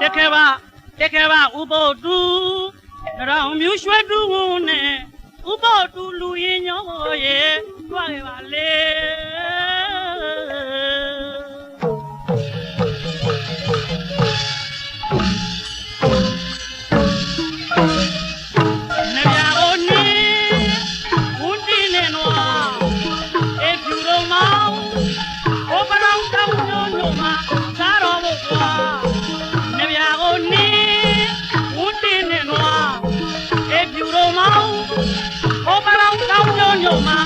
တခဲပါတခဲပါဥပုတ်တူရောင်မြူရွှဲတူဝုန်းနဲ့ your mind.